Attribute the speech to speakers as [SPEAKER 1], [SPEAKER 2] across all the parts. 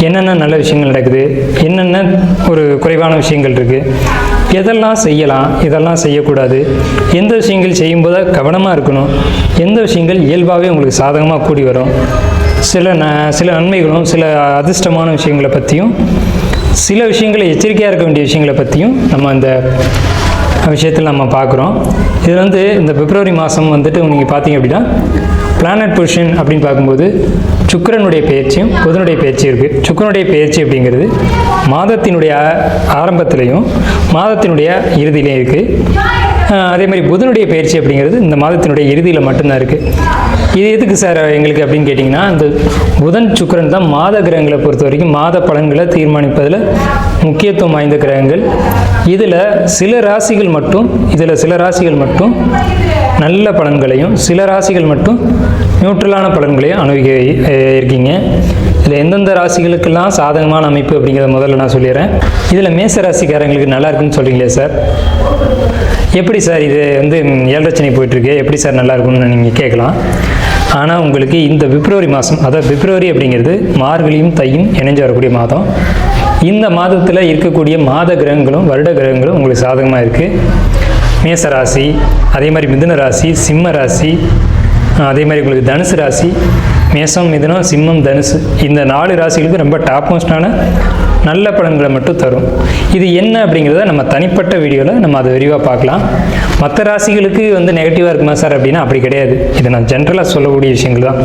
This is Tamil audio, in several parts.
[SPEAKER 1] என்னென்ன நல்ல விஷயங்கள் நடக்குது? என்னென்ன ஒரு குறைவான விஷயங்கள் இருக்குது எதெல்லாம் செய்யலாம்? இதெல்லாம் செய்யக்கூடாது. எந்த விஷயங்கள் செய்யும்போது கவனமாக இருக்கணும். எந்த விஷயங்கள் இயல்பாகவே உங்களுக்கு சாதகமாக கூடி வரும்? சில ந சில நன்மைகளும் சில அதிர்ஷ்டமான விஷயங்களை பற்றியும் சில விஷயங்களை எச்சரிக்கையாக இருக்க வேண்டிய விஷயங்களை பற்றியும் நம்ம அந்த விஷயத்தில் நம்ம பார்க்குறோம். இது வந்து இந்த பிப்ரவரி மாதம் வந்துட்டு நீங்கள் பார்த்தீங்க அப்படின்னா பிளானட் பொசிஷன் அப்படின்னு பார்க்கும்போது சுக்கரனுடைய பயிற்சியும் புதனுடைய பயிற்சியும் இருக்குது சுக்கரனுடைய பயிற்சி அப்படிங்கிறது மாதத்தினுடைய ஆரம்பத்திலையும் மாதத்தினுடைய இறுதியிலையும் இருக்குது அதே மாதிரி புதனுடைய பயிற்சி அப்படிங்கிறது இந்த மாதத்தினுடைய இறுதியில் மட்டும்தான் இருக்குது இது எதுக்கு சார் எங்களுக்கு அப்படின்னு கேட்டிங்கன்னா இந்த புதன் சுக்கரன் தான் மாத கிரகங்களை பொறுத்த வரைக்கும் மாத பலன்களை தீர்மானிப்பதில் முக்கியத்துவம் வாய்ந்த கிரகங்கள். இதில் சில ராசிகள் மட்டும் இதில் சில ராசிகள் மட்டும் நல்ல பலன்களையும் சில ராசிகள் மட்டும் நியூட்ரலான பலன்களையும் அனுபவிக்க இருக்கீங்க. இதில் எந்தெந்த ராசிகளுக்கெல்லாம் சாதகமான அமைப்பு அப்படிங்கிறத முதல்ல நான் சொல்லிடுறேன். இதில் மேச ராசிக்காரங்களுக்கு நல்லா இருக்குன்னு சொல்கிறீங்களே சார். எப்படி சார் இது வந்து ம், ஏழரச்சனை போயிட்டுருக்கு? எப்படி சார் நல்லா இருக்கும்னு நீங்கள் கேட்கலாம். ஆனால் உங்களுக்கு இந்த பிப்ரவரி மாதம் அதாவது பிப்ரவரி அப்படிங்கிறது மார்கழியும் தையும் இணைஞ்சு வரக்கூடிய மாதம். இந்த மாதத்தில் இருக்கக்கூடிய மாத கிரகங்களும் வருட கிரகங்களும் உங்களுக்கு சாதகமாக இருக்குது மேச ராசி அதே மாதிரி மிதுன ராசி சிம்ம ராசி அதே மாதிரி உங்களுக்கு தனுசு ராசி மேசம் மிதுனம் சிம்மம் தனுசு. இந்த நாலு ராசிகளுக்கு ரொம்ப டாப் மோஸ்டான நல்ல பலன்களை மட்டும் தரும். இது என்ன அப்படிங்கிறத நம்ம தனிப்பட்ட வீடியோவில் நம்ம அதை விரிவாக பார்க்கலாம். மற்ற ராசிகளுக்கு வந்து நெகட்டிவாக இருக்குமா சார் அப்படின்னா அப்படி கிடையாது. இது நான் ஜென்ரலாக சொல்லக்கூடிய விஷயங்கள் தான்.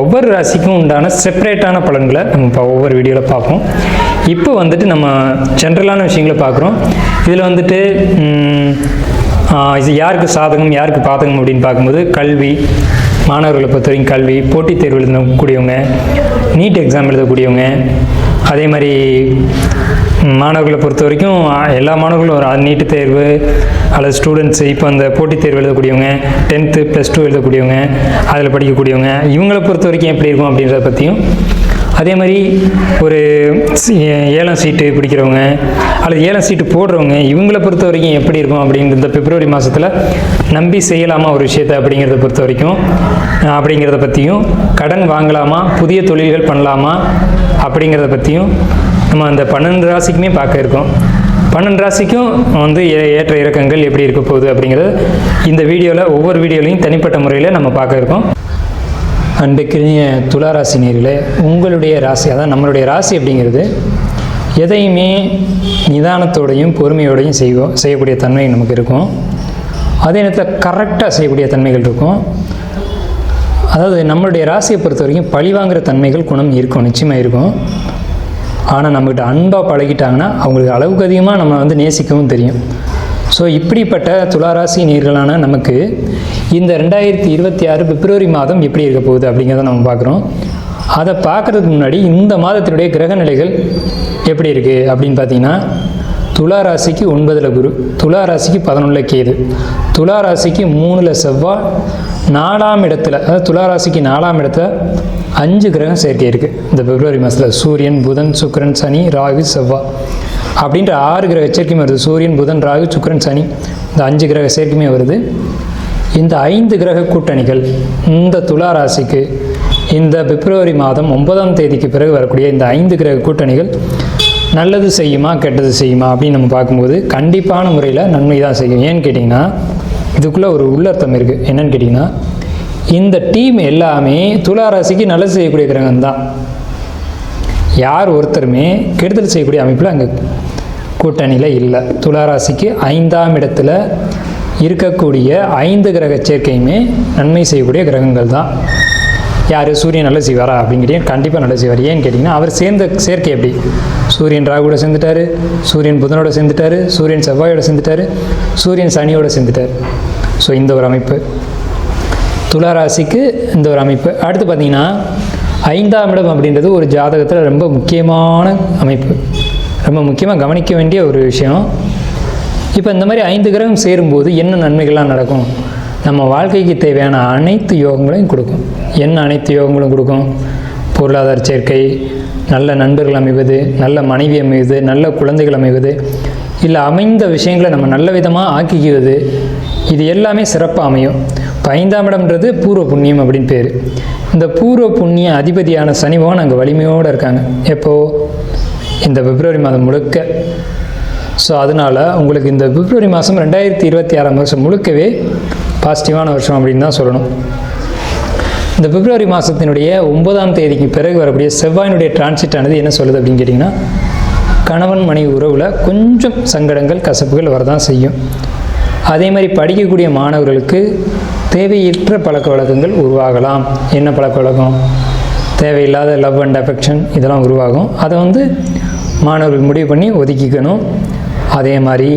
[SPEAKER 1] ஒவ்வொரு ராசிக்கும் உண்டான செப்பரேட்டான பலன்களை நம்ம இப்போ ஒவ்வொரு வீடியோவில் பார்ப்போம். இப்போ வந்துட்டு நம்ம ஜென்ரலான விஷயங்களை பார்க்குறோம். இதில் வந்துட்டு இது யாருக்கு சாதகம் யாருக்கு பாதகம் அப்படின்னு பார்க்கும்போது கல்வி மாணவர்களை பொறுத்த வரைக்கும் கல்வி போட்டித் தேர்வு எழுதக்கூடியவங்க நீட் எக்ஸாம் எழுதக்கூடியவங்க அதே மாதிரி மாணவர்களை பொறுத்த வரைக்கும் எல்லா மாணவர்களும் ஒரு நீட்டு தேர்வு அல்லது ஸ்டூடெண்ட்ஸ் இப்போ அந்த போட்டித் தேர்வு எழுதக்கூடியவங்க டென்த்து ப்ளஸ் டூ எழுதக்கூடியவங்க அதில் படிக்கக்கூடியவங்க இவங்களை பொறுத்த வரைக்கும் எப்படி இருக்கும் அப்படின்றத பற்றியும் அதே மாதிரி ஒரு ஏழாம் சீட்டு பிடிக்கிறவங்க அல்லது ஏழாம் சீட்டு போடுறவங்க இவங்கள பொறுத்த வரைக்கும் எப்படி இருக்கும் அப்படிங்கிற இந்த பிப்ரவரி மாதத்தில் நம்பி செய்யலாமா ஒரு விஷயத்தை அப்படிங்கிறத பொறுத்த வரைக்கும் அப்படிங்கிறத பற்றியும் கடன் வாங்கலாமா புதிய தொழில்கள் பண்ணலாமா அப்படிங்கிறத பற்றியும் நம்ம அந்த பன்னெண்டு ராசிக்குமே பார்க்க இருக்கோம். பன்னெண்டு ராசிக்கும் வந்து ஏ- ஏற்ற இறக்கங்கள் எப்படி இருக்க போகுது அப்படிங்கிறது இந்த வீடியோவில் ஒவ்வொரு வீடியோலையும் தனிப்பட்ட முறையில் நம்ம பார்க்க இருக்கோம். அன்புக்குரிய துளாராசி நேரில் உங்களுடைய ராசி அதான் நம்மளுடைய ராசி அப்படிங்கிறது எதையுமே நிதானத்தோடையும் பொறுமையோடையும் செய்வோம் செய்யக்கூடிய தன்மை நமக்கு இருக்கும். அதே நேரத்தில் கரெக்டாக செய்யக்கூடிய தன்மைகள் இருக்கும். அதாவது நம்மளுடைய ராசியை பொறுத்த வரைக்கும் பழிவாங்கிற தன்மைகள் குணம் இருக்கும் நிச்சயமாக இருக்கும். ஆனால் நம்மக்கிட்ட அன்பாக பழகிட்டாங்கன்னா அவங்களுக்கு அளவுக்கு அதிகமாக நம்ம வந்து நேசிக்கவும் தெரியும். ஸோ இப்படிப்பட்ட துளாராசி நீர்களான நமக்கு இந்த ரெண்டாயிரத்தி இருபத்தி ஆறு பிப்ரவரி மாதம் எப்படி இருக்க போகுது அப்படிங்கிறத நம்ம பார்க்குறோம். அதை பார்க்குறதுக்கு முன்னாடி இந்த மாதத்தினுடைய கிரக நிலைகள் எப்படி இருக்குது அப்படின்னு பார்த்தீங்கன்னா துலா ராசிக்கு ஒன்பதில் குரு துலா ராசிக்கு பதினொன்றில் கேது துலா ராசிக்கு மூணில் செவ்வாய் நாலாம் இடத்துல அதாவது துலா ராசிக்கு நாலாம் இடத்துல அஞ்சு கிரகம் சேர்க்கை இருக்குது இந்த பிப்ரவரி மாதத்தில் சூரியன் புதன் சுக்கரன் சனி ராகு செவ்வாய் அப்படின்ற ஆறு கிரக சேர்க்கையுமே வருது. சூரியன் புதன் ராகு சுக்கிரன் சனி. இந்த அஞ்சு கிரக சேர்க்கையுமே வருது. இந்த ஐந்து கிரக கூட்டணிகள் இந்த துலா ராசிக்கு இந்த பிப்ரவரி மாதம் ஒன்பதாம் தேதிக்கு பிறகு வரக்கூடிய இந்த ஐந்து கிரக கூட்டணிகள் நல்லது செய்யுமா கெட்டது செய்யுமா அப்படின்னு நம்ம பார்க்கும்போது கண்டிப்பான முறையில் நன்மை தான் செய்யும். ஏன்னு கேட்டிங்கன்னா இதுக்குள்ளே ஒரு உள்ளர்த்தம் இருக்குது என்னன்னு கேட்டிங்கன்னா இந்த டீம் எல்லாமே துலா ராசிக்கு நல்லது செய்யக்கூடிய கிரகம் தான் யார் ஒருத்தருமே கெடுதல் செய்யக்கூடிய அமைப்பில் அங்கே கூட்டணியில் இல்லை. துளாராசிக்கு ஐந்தாம் இடத்துல இருக்கக்கூடிய ஐந்து கிரக சேர்க்கையுமே நன்மை செய்யக்கூடிய கிரகங்கள் தான். யார்? சூரியன் நல்ல செய்வாரா அப்படிங்கிறீங்க கண்டிப்பாக நல்ல செய்வார். ஏன்னு கேட்டிங்கன்னா அவர் சேர்ந்த சேர்க்கை எப்படி? சூரியன் ராகுவோட சேர்ந்துட்டார் சூரியன் புதனோட சேர்ந்துட்டார் சூரியன் செவ்வாயோட சேர்ந்துட்டாரு சூரியன் சனியோட சேர்ந்துட்டார். ஸோ இந்த ஒரு அமைப்பு. துளாராசிக்கு இந்த ஒரு அமைப்பு. அடுத்து பார்த்தீங்கன்னா ஐந்தாம் இடம் அப்படின்றது ஒரு ஜாதகத்தில் ரொம்ப முக்கியமான அமைப்பு. ரொம்ப முக்கியமாக கவனிக்க வேண்டிய ஒரு விஷயம். இப்போ இந்த மாதிரி ஐந்து கிரகம் சேரும்போது என்ன நன்மைகள்லாம் நடக்கும்? நம்ம வாழ்க்கைக்கு தேவையான அனைத்து யோகங்களையும் கொடுக்கும். என்ன அனைத்து யோகங்களும் கொடுக்கும்? பொருளாதார சேர்க்கை நல்ல நண்பர்கள் அமைவது நல்ல மனைவி அமைவது நல்ல குழந்தைகள் அமைவது இல்லை அமைந்த விஷயங்களை நம்ம நல்ல விதமாக ஆக்கிக்குவது இது எல்லாமே சிறப்பாக அமையும். இப்போ ஐந்தாம் இடம்ன்றது பூர்வ புண்ணியம் அப்படின்னு பேர். இந்த பூர்வ புண்ணிய அதிபதியான சனி பகவான் அங்கே வலிமையோடு இருக்காங்க. எப்போது இந்த பிப்ரவரி மாதம் முழுக்க. ஸோ அதனால் உங்களுக்கு இந்த பிப்ரவரி மாதம் ரெண்டாயிரத்தி இருபத்தி ஆறாம் வருஷம் முழுக்கவே பாசிட்டிவான வருஷம் அப்படின்னு தான் சொல்லணும். இந்த பிப்ரவரி மாதத்தினுடைய ஒன்பதாம் தேதிக்கு பிறகு வரக்கூடிய செவ்வாயினுடைய டிரான்சிட் ஆனது என்ன சொல்லுது அப்படின்னு கேட்டிங்கன்னா கணவன் மனைவி உறவில் கொஞ்சம் சங்கடங்கள் கசப்புகள் வரதான் செய்யும். அதே மாதிரி படிக்கக்கூடிய மாணவர்களுக்கு தேவையற்ற பழக்க வழக்கங்கள் உருவாகலாம். என்ன பழக்க வழக்கம்? தேவையில்லாத லவ் அண்ட் அஃபெக்ஷன் இதெல்லாம் உருவாகும். அதை வந்து மாணவர்கள் முடிவு பண்ணி ஒதுக்கிக்கணும். அதே மாதிரி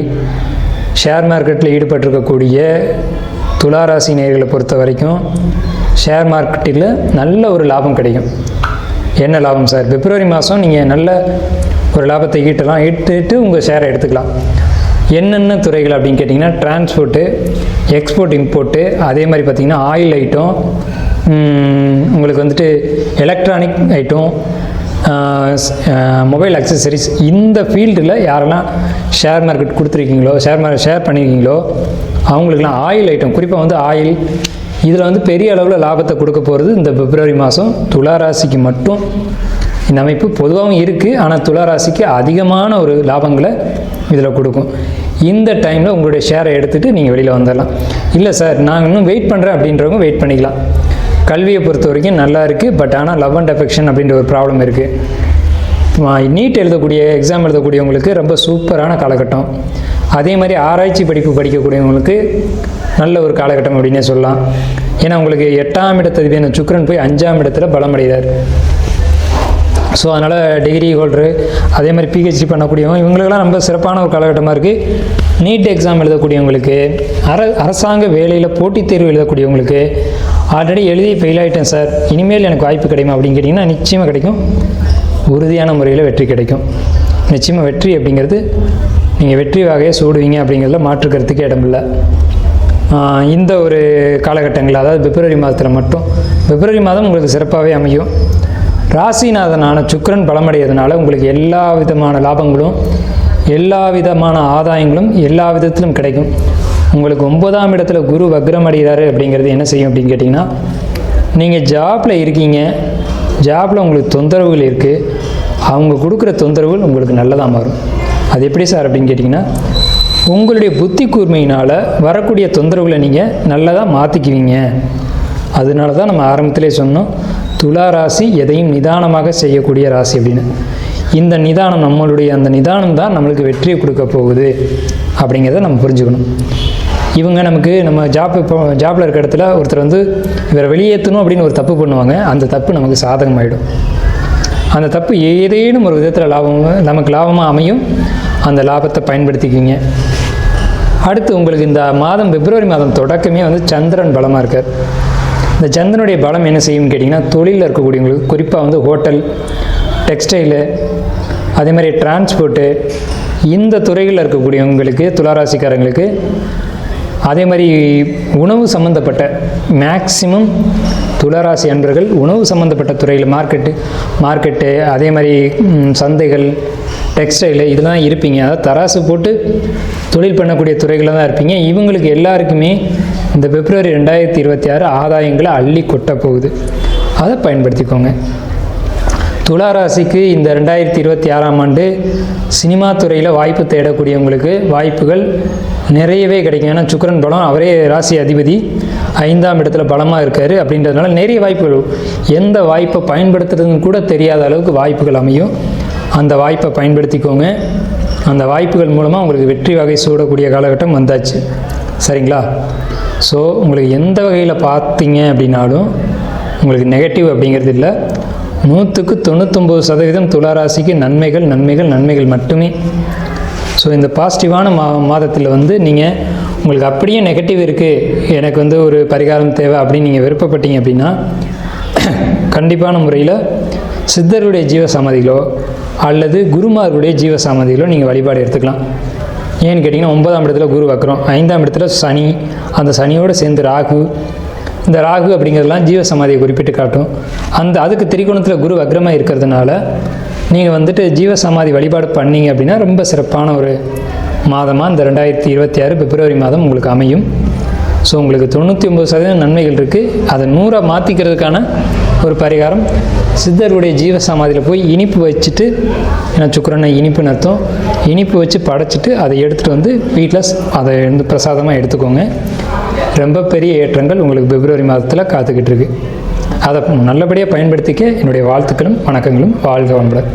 [SPEAKER 1] ஷேர் மார்க்கெட்டில் ஈடுபட்டிருக்கக்கூடிய துளாராசி நேர்களை பொறுத்த வரைக்கும் ஷேர் மார்க்கெட்டில் நல்ல ஒரு லாபம் கிடைக்கும். என்ன லாபம் சார் பிப்ரவரி மாதம் நீங்கள் நல்ல ஒரு லாபத்தை ஈட்டலாம். ஈட்டுட்டு உங்கள் ஷேரை எடுத்துக்கலாம். என்னென்ன துறைகள் அப்படின்னு கேட்டிங்கன்னா டிரான்ஸ்போர்ட்டு எக்ஸ்போர்ட் இம்போர்ட்டு அதே மாதிரி பார்த்திங்கன்னா ஆயில் ஐட்டம் உங்களுக்கு வந்துட்டு எலக்ட்ரானிக் ஐட்டம் மொபைல் அக்சசரிஸ் இந்த ஃபீல்டில் யாரெல்லாம் ஷேர் மார்க்கெட் கொடுத்துருக்கீங்களோ ஷேர் மார்க்கெட் ஷேர் பண்ணியிருக்கீங்களோ அவங்களுக்குலாம் ஆயில் ஐட்டம் குறிப்பாக வந்து ஆயில் இதில் வந்து பெரிய அளவில் லாபத்தை கொடுக்க போகிறது இந்த பிப்ரவரி மாதம் துளாராசிக்கு மட்டும் இந்த அமைப்பு பொதுவாகவும் இருக்குது ஆனால் துளாராசிக்கு அதிகமான ஒரு லாபங்களை இதில் கொடுக்கும். இந்த டைமில் உங்களுடைய ஷேரை எடுத்துகிட்டு நீங்கள் வெளியில் வந்துடலாம். இல்லை சார் நாங்கள் இன்னும் வெயிட் பண்ணுறேன் அப்படின்றவங்க வெயிட் பண்ணிக்கலாம். கல்வியை பொறுத்த வரைக்கும் நல்லா இருக்குது பட் ஆனால் லவ் அண்ட் அஃபெக்ஷன் அப்படின்ற ஒரு ப்ராப்ளம் இருக்குது நீட் எழுதக்கூடிய எக்ஸாம் எழுதக்கூடியவங்களுக்கு ரொம்ப சூப்பரான காலகட்டம். அதே மாதிரி ஆராய்ச்சி படிப்பு படிக்கக்கூடியவங்களுக்கு நல்ல ஒரு காலகட்டம் அப்படின்னே சொல்லலாம். ஏன்னா உங்களுக்கு எட்டாம் இடத்ததிபதியான சுக்கரன் போய் அஞ்சாம் இடத்துல பலமடைகிறார். ஸோ அதனால் டிகிரி ஹோல்டரு அதே மாதிரி பிஹெச்டி பண்ணக்கூடியவங்க இவங்களுக்கெல்லாம் ரொம்ப சிறப்பான ஒரு காலகட்டமாக இருக்குது நீட் எக்ஸாம் எழுதக்கூடியவங்களுக்கு அர அரசாங்க வேலையில் போட்டித் தேர்வு எழுதக்கூடியவங்களுக்கு ஆல்ரெடி எழுதி ஃபெயில் ஆகிட்டேன் சார் இனிமேல் எனக்கு வாய்ப்பு கிடைக்குமா அப்படின்னு கேட்டிங்கன்னா நிச்சயமாக கிடைக்கும். உறுதியான முறையில் வெற்றி கிடைக்கும். நிச்சயமாக வெற்றி அப்படிங்கிறது நீங்கள் வெற்றி வகையை சூடுவீங்க அப்படிங்கிறதுல மாற்று கருத்துக்கு இடமில்லை இந்த ஒரு காலகட்டங்களில் அதாவது பிப்ரவரி மாதத்தில் மட்டும். பிப்ரவரி மாதம் உங்களுக்கு சிறப்பாகவே அமையும். ராசிநாதனான சுக்கிரன் பலமடைகிறதுனால உங்களுக்கு எல்லா விதமான லாபங்களும் எல்லா விதமான ஆதாயங்களும் எல்லா விதத்திலும் கிடைக்கும். உங்களுக்கு ஒன்பதாம் இடத்துல குரு வக்ரம் அடைகிறாரு அப்படிங்கிறது என்ன செய்யும் அப்படின்னு கேட்டிங்கன்னா நீங்கள் ஜாப்பில் இருக்கீங்க. ஜாப்பில் உங்களுக்கு தொந்தரவுகள் இருக்குது அவங்க கொடுக்குற தொந்தரவுகள் உங்களுக்கு நல்லதாக மாறும். அது எப்படி சார் அப்படின்னு கேட்டிங்கன்னா உங்களுடைய புத்தி கூர்மையினால் வரக்கூடிய தொந்தரவுகளை நீங்கள் நல்லதாக மாற்றிக்குவீங்க அதனால தான் நம்ம ஆரம்பத்திலே சொன்னோம் துலா ராசி எதையும் நிதானமாக செய்யக்கூடிய ராசி அப்படின்னு. இந்த நிதானம் நம்மளுடைய அந்த நிதானம் தான் நம்மளுக்கு வெற்றியை கொடுக்க போகுது அப்படிங்கிறத நம்ம புரிஞ்சுக்கணும். இவங்க நமக்கு நம்ம ஜாப் இப்போ ஜாப்பில் இருக்க இடத்துல ஒருத்தர் வந்து இவரை வெளியேற்றணும் அப்படின்னு ஒரு தப்பு பண்ணுவாங்க அந்த தப்பு நமக்கு சாதகமாயிடும். அந்த தப்பு ஏதேனும் ஒரு விதத்தில் லாபம் நமக்கு லாபமாக அமையும் அந்த லாபத்தை பயன்படுத்திக்கிங்க அடுத்து உங்களுக்கு இந்த மாதம் பிப்ரவரி மாதம் தொடக்கமே வந்து சந்திரன் பலமாக இருக்கார். இந்த சந்திரனுடைய பலம் என்ன செய்யும்னு கேட்டிங்கன்னா தொழிலில் இருக்கக்கூடியவங்களுக்கு குறிப்பாக வந்து ஹோட்டல் டெக்ஸ்டைலு அதே மாதிரி டிரான்ஸ்போர்ட்டு இந்த துறைகளில் இருக்கக்கூடியவங்களுக்கு துளாராசிக்காரங்களுக்கு அதே மாதிரி உணவு சம்மந்தப்பட்ட மேக்சிமம் துளராசி அன்பர்கள் உணவு சம்மந்தப்பட்ட துறையில் மார்க்கெட்டு மார்க்கெட்டு அதே மாதிரி சந்தைகள் டெக்ஸ்டைலு இதெல்லாம் இருப்பீங்க. அதாவது தராசு போட்டு தொழில் பண்ணக்கூடிய துறைகளில் தான் இருப்பீங்க. இவங்களுக்கு எல்லாருக்குமே இந்த பிப்ரவரி ரெண்டாயிரத்தி இருபத்தி ஆறு ஆதாயங்களை அள்ளி கொட்ட போகுது அதை பயன்படுத்திக்கோங்க. துலா ராசிக்கு இந்த ரெண்டாயிரத்தி இருபத்தி ஆறாம் ஆண்டு சினிமா துறையில் வாய்ப்பு தேடக்கூடியவங்களுக்கு வாய்ப்புகள் நிறையவே கிடைக்கும். ஏன்னா சுக்கரன் பலம் அவரே ராசி அதிபதி. ஐந்தாம் இடத்துல பலமாக இருக்கார் அப்படின்றதுனால நிறைய வாய்ப்புகள். எந்த வாய்ப்பை பயன்படுத்துறதுன்னு கூட தெரியாத அளவுக்கு வாய்ப்புகள் அமையும். அந்த வாய்ப்பை பயன்படுத்திக்கோங்க. அந்த வாய்ப்புகள் மூலமாக உங்களுக்கு வெற்றி வகை சூடக்கூடிய காலகட்டம் வந்தாச்சு. சரிங்களா? ஸோ உங்களுக்கு எந்த வகையில் பார்த்தீங்க அப்படின்னாலும் உங்களுக்கு நெகட்டிவ் அப்படிங்கிறது இல்லை. நூற்றுக்கு தொண்ணூத்தொம்பது சதவீதம் துளாராசிக்கு நன்மைகள் நன்மைகள் நன்மைகள் மட்டுமே. ஸோ இந்த பாசிட்டிவான மா மாதத்தில் வந்து நீங்கள் உங்களுக்கு அப்படியே நெகட்டிவ் இருக்குது எனக்கு வந்து ஒரு பரிகாரம் தேவை அப்படின்னு நீங்கள் விருப்பப்பட்டீங்க அப்படின்னா கண்டிப்பான முறையில் சித்தருடைய ஜீவசமாதிகளோ அல்லது குருமார்களுடைய ஜீவசமாதிகளோ நீங்கள் வழிபாடு எடுத்துக்கலாம். ஏன்னு கேட்டிங்கன்னா ஒன்பதாம் இடத்துல குரு வக்கரம் ஐந்தாம் இடத்துல சனி அந்த சனியோடு சேர்ந்து ராகு. இந்த ராகு அப்படிங்கிறதுலாம் ஜீவ சமாதியை குறிப்பிட்டு காட்டும். அந்த அதுக்கு திரிகோணத்தில் குரு வக்ரமாக இருக்கிறதுனால நீங்கள் வந்துட்டு ஜீவ சமாதி வழிபாடு பண்ணீங்க அப்படின்னா ரொம்ப சிறப்பான ஒரு மாதமாக இந்த ரெண்டாயிரத்தி இருபத்தி ஆறு பிப்ரவரி மாதம் உங்களுக்கு அமையும். ஸோ உங்களுக்கு தொண்ணூற்றி ஒம்பது சதவீதம் நன்மைகள் இருக்குது அதை நூறாக மாற்றிக்கிறதுக்கான ஒரு பரிகாரம் சித்தருடைய ஜீவ சமாதியில் போய் இனிப்பு வச்சுட்டு ஏன்னா சுக்கரனை இனிப்புன்னு அர்த்தம் இனிப்பு வச்சு படைச்சிட்டு அதை எடுத்துகிட்டு வந்து வீட்டில் அதை வந்து பிரசாதமாக எடுத்துக்கோங்க. ரொம்ப பெரிய ஏற்றங்கள் உங்களுக்கு பிப்ரவரி மாதத்தில் காத்துக்கிட்டு இருக்கு. அதை நல்லபடியாக பயன்படுத்திக்க என்னுடைய வாழ்த்துக்களும் வணக்கங்களும் வாழ்க வளமுடன்.